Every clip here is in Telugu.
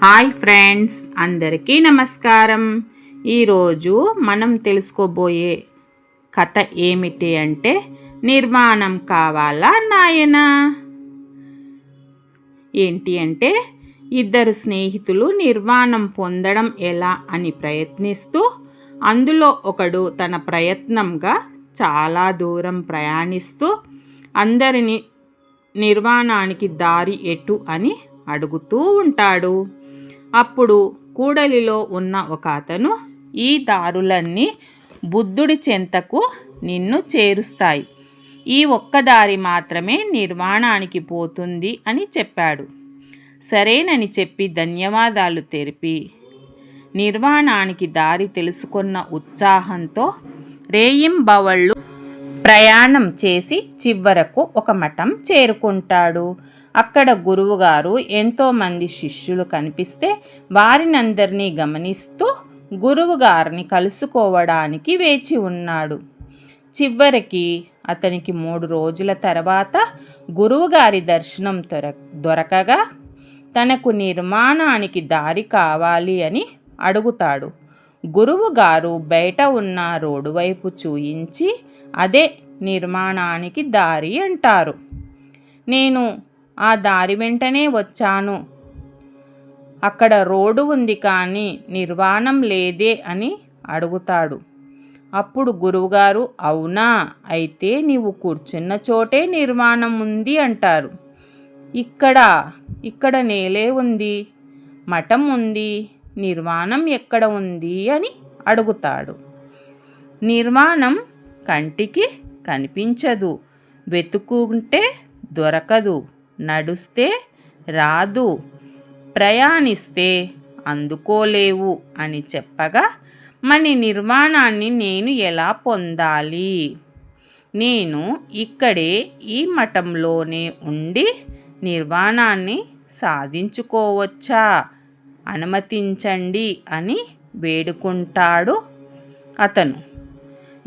హాయ్ ఫ్రెండ్స్ అందరికీ నమస్కారం. ఈరోజు మనం తెలుసుకోబోయే కథ ఏమిటి అంటే నిర్మాణం కావాలా నాయన? ఏంటి అంటే ఇద్దరు స్నేహితులు నిర్మాణం పొందడం ఎలా అని ప్రయత్నిస్తూ అందులో ఒకడు తన ప్రయత్నంగా చాలా దూరం ప్రయాణిస్తూ అందరిని నిర్మాణానికి దారి ఎటు అని అడుగుతూ ఉంటాడు. అప్పుడు కూడలిలో ఉన్న ఒక అతను ఈ దారులన్నీ బుద్ధుడి చెంతకు నిన్ను చేరుస్తాయి. ఈ ఒక్క దారి మాత్రమే నిర్మాణానికి పోతుంది అని చెప్పాడు. సరేనని చెప్పి ధన్యవాదాలు తెరిపి నిర్వాణానికి దారి తెలుసుకున్న ఉత్సాహంతో రేయింబవళ్ళు ప్రయాణం చేసి చివరకు ఒక మఠం చేరుకుంటాడు. అక్కడ గురువుగారు ఎంతోమంది శిష్యులు కనిపిస్తే వారినందరినీ గమనిస్తూ గురువుగారిని కలుసుకోవడానికి వేచి ఉన్నాడు. చివరికి అతనికి మూడు రోజుల తర్వాత గురువుగారి దర్శనం దొర దొరకగా తనకు నిర్మాణానికి దారి కావాలి అని అడుగుతాడు. గురువుగారు బయట ఉన్న రోడ్డు వైపు చూయించి అదే నిర్మాణానికి దారి అంటారు. నేను ఆ దారి వెంటనే వచ్చాను. అక్కడ రోడ్డు ఉంది కానీ నిర్వాణం లేదే అని అడుగుతాడు. అప్పుడు గురువుగారు అవునా? అయితే నీవు కూర్చున్న చోటే నిర్మాణం ఉంది అంటారు. ఇక్కడ ఇక్కడ నేలే ఉంది. మఠం ఉంది. నిర్మాణం ఎక్కడ ఉంది అని అడుగుతాడు. నిర్మాణం కంటికి కనిపించదు. వెతుకుంటే దొరకదు. నడుస్తే రాదు. ప్రయాణిస్తే అందుకోలేవు అని చెప్పగా మన నిర్మాణాన్ని నేను ఎలా పొందాలి? నేను ఇక్కడే ఈ మఠంలోనే ఉండి నిర్వాణాన్ని సాధించుకోవచ్చా? అనుమతించండి అని వేడుకుంటాడు అతను.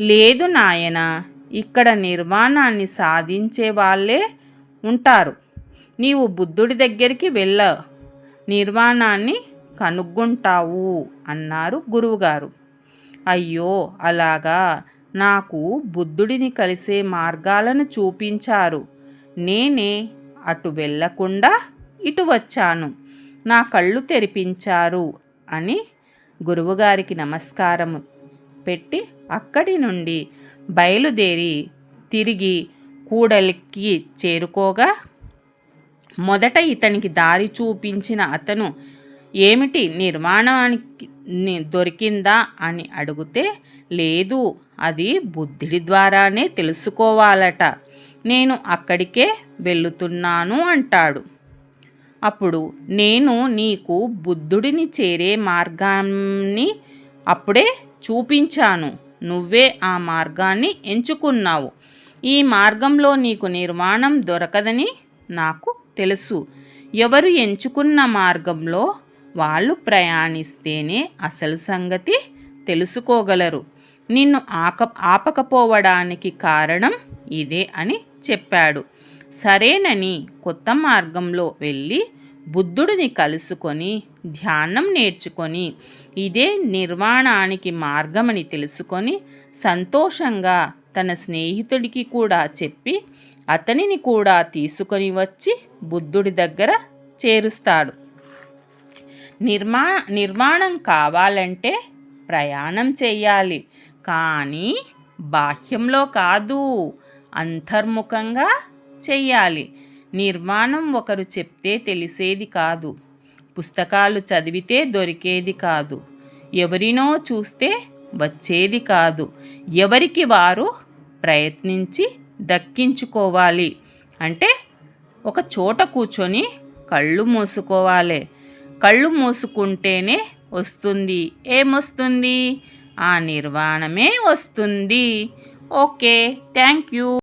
లేదు నాయన ఇక్కడ నిర్వాణాన్ని సాధించే వాళ్ళే ఉంటారు. నీవు బుద్ధుడి దగ్గరికి వెళ్ళ నిర్వాణాన్ని కనుగొంటావు అన్నారు గురువుగారు. అయ్యో అలాగా? నాకు బుద్ధుడిని కలిసే మార్గాలను చూపించారు. నేనే అటు వెళ్ళకుండా ఇటు వచ్చాను. నా కళ్ళు తెరిపించారు అని గురువుగారికి నమస్కారం పెట్టి అక్కడి నుండి బయలుదేరి తిరిగి కూడలికి చేరుకోగా మొదట ఇతనికి దారి చూపించిన అతను ఏమిటి నిర్మాణానికి దొరికిందా? అని అడిగితే లేదు అది బుద్ధుడి ద్వారానే తెలుసుకోవాలట. నేను అక్కడికే వెళుతున్నాను అంటాడు. అప్పుడు నేను నీకు బుద్ధుడిని చేరే మార్గాన్ని అప్పుడే చూపించాను. నువ్వే ఆ మార్గాన్ని ఎంచుకున్నావు. ఈ మార్గంలో నీకు నిర్మాణం దొరకదని నాకు తెలుసు. ఎవరు ఎంచుకున్న మార్గంలో వాళ్ళు ప్రయాణిస్తేనే అసలు సంగతి తెలుసుకోగలరు. నిన్ను ఆక ఆపకపోవడానికి కారణం ఇదే అని చెప్పాడు. సరేనని కొత్త మార్గంలో వెళ్ళి బుద్ధుడిని కలుసుకొని ధ్యానం నేర్చుకొని ఇదే నిర్వాణానికి మార్గమని తెలుసుకొని సంతోషంగా తన స్నేహితుడికి కూడా చెప్పి అతనిని కూడా తీసుకొని వచ్చి బుద్ధుడి దగ్గర చేరుస్తాడు. నిర్మా నిర్మాణం కావాలంటే ప్రయాణం చేయాలి. కానీ బాహ్యంలో కాదు. అంతర్ముఖంగా చెయ్యాలి నిర్మాణం ఒకరు చెప్తే తెలిసేది కాదు. పుస్తకాలు చదివితే దొరికేది కాదు. ఎవరినో చూస్తే వచ్చేది కాదు. ఎవరికి వారు ప్రయత్నించి దక్కించుకోవాలి. అంటే ఒక చోట కూర్చొని కళ్ళు మూసుకోవాలి. కళ్ళు మూసుకుంటేనే వస్తుంది. ఏమొస్తుంది? ఆ నిర్వాణమే వస్తుంది. Okay thank you.